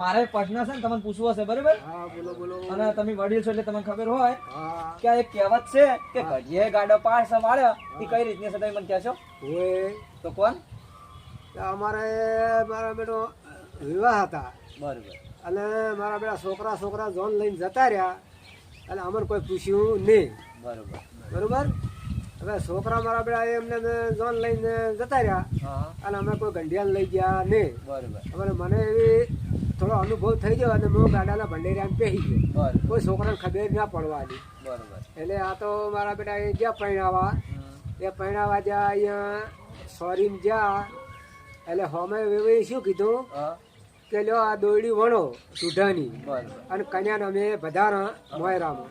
મારે પ્રશ્ન છે ને તમને પૂછવો હશે બરોબર? બોલો બોલો. અને તમે વડીલ છો એટલે તમને ખબર હોય કે આ એક કહેવત છે કે ઘડીએ ગાડો પાર સંભાળ્યો એ કઈ રીતની છે તમે મને કહેશો? તો કોણ? અમારે મારા બેટો વિવાહ હતા. બરોબર. અને મારા બેટા છોકરા છોકરા જોન લઈને જતા રહ્યા. અને અમને કોઈ પૂછ્યું નહીં. બરોબર. બરોબર? હવે છોકરા મારા બેડા એમને જોન લઈને જતા રહ્યા. હા. અને અમે કોઈ ગંઢિયાલ લઈ ગયા નહીં. બરોબર. હવે મને એવી અનુભવ થઈ ગયો અને હું ગાડાના ભંડેરિયા પહેરી ગયો. કોઈ છોકરાને ખબર ના પડવાની. બરોબર. એટલે આ તો મારા બેટા એ ગયા પરણાવા. એ પરણાવા જ્યાં અહીંયા સોરીમ જ્યાં એટલે હોમે વેવે શું કીધું? કે લ્યો આ દોયડી વણો દૂધાની. અને કન્યાને અમે વધારા મોયરામાં.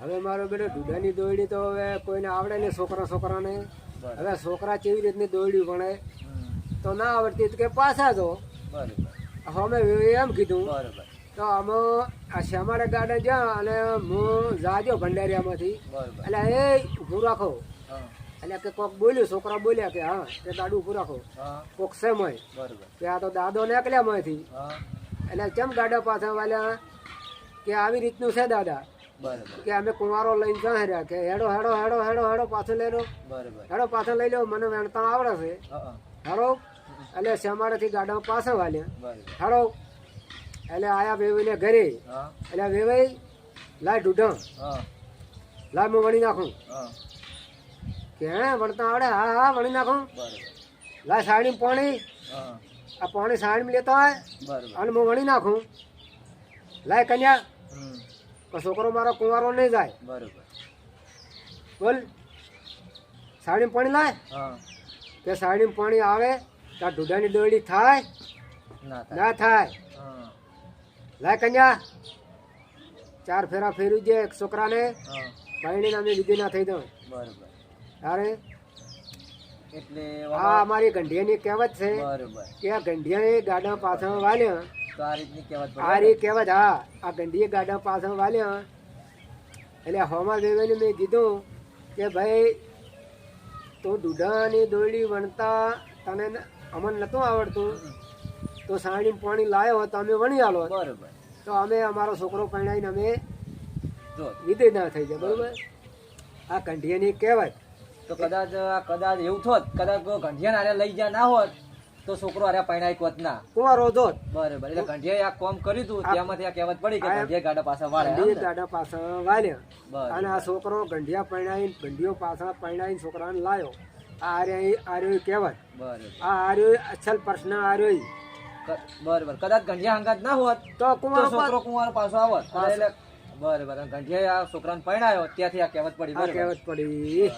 હવે મારો બેટો દૂધાની દોયડી તો હવે કોઈને આવડે ને છોકરા છોકરાને. હવે છોકરા કેવી રીતની દોયડી વણે? તો ના આવડતી કે પાછા જો બરોબર. વેવાઈએ એમ કીધું બરોબર. તો અમે આ શ્યામાળા ગાર્ડન જ્યાં અને હું જાજો ભંડારીયામાંથી. બરોબર. એટલે એ ઊભું રાખો. એટલે કે કોક બોલ્યું છોકરા બોલ્યા કે હા કે દાડુ ઊભું રાખો. કોક છે હોય બરોબર. કે આ તો દાદો નીકળ્યા મોયથી હા. એટલે કેમ ગાડા પાછા વાલ્યા કે આવી રીતનું છે દાદા? બરોબર. કે અમે કુંવારો લઈને ક્યાં રહ્યા કે હેડો હેડો હેડો હેડો હેડો પાછો લઈ લો. બરોબર. હેડો પાછો લઈ લો મને વેણતા આવડે છે. હેડો. એટલે શ્યામાળાથી ગાડા પાછા વાલ્યા. હાડો એટલે આયા વેવાઈને ઘરે. એટલે વેવાઈ લાય ઢૂઢા હા. લાય હું વણી નાખું. કે હે વણતા આવડે? હા હા વણી નાખું. લાય સાડી પાણી. આ પાણી સાડી લેતા હોય અને હું વણી નાખું. લાય કન્યા. છોકરો મારો કુંવારો નહીં જાય. બરોબર. બોલ. સાડી પાણી લાય? કે સાડી પાણી આવે? તો આ દોડી થાય? ના થાય. લાય કન્યા. ચાર ફેરા ફેરવી દે એક છોકરાને. હા. નામે લીધી ના થઈ દો બરોબર. અરે એટલે આ અમારી ગંઢિયાની કહેવત છે કે આ ગંઢિયાની ગાડા પાછળ વાલ્યા. તો આ રીતની કહેવત આ રી કહેવત હા. આ ગંઢીએ ગાડા પાછળ વાલ્યા. એટલે હોમા દેવીને મેં કીધું કે ભાઈ તું દૂધાની દોરડી વણતા તને અમને નતું આવડતું. તો સાણી પાણી લાયો હોત તો અમે વણી આલો હોત. બરોબર. તો અમે અમારો છોકરો પરણાવીને અમે વિદે ના થઈ જાય બરોબર? આ કંઢિયાની કહેવત. તો કદાચ આ કદાચ એવું થોત કદાચ ગંઠિયા હારે લઈ જા ના હોત તો છોકરો અરે પરણાઈ કોત ના. કુંવારો જોત બરોબર. એટલે ગંઠિયાએ આ કોમ કર્યું હતું ત્યાંમાંથી આ કહેવત પડી કે ગંઠિયા ગાડા પાછા વાળે ગંઢી એમ ગાડા પાછળ વાલ્યા અને આ છોકરો ગંઢિયા પરણાવીને ગંઢિયો પાછા પરણાવીને છોકરાને લાયો. આ આર્ય આર્ય કહેવત. બરોબર. આ આર્ય અસલ પ્રશ્ન આર્ય બરોબર. કદાચ ગંઠિયા હંગાત ના હોત તો કુંવારો છોકરો કુંવારો પાછો આવત. એટલે બરોબર. આ છોકરાને પરણાયો ત્યાંથી આ કહેવત પડી. કહેવત પડી.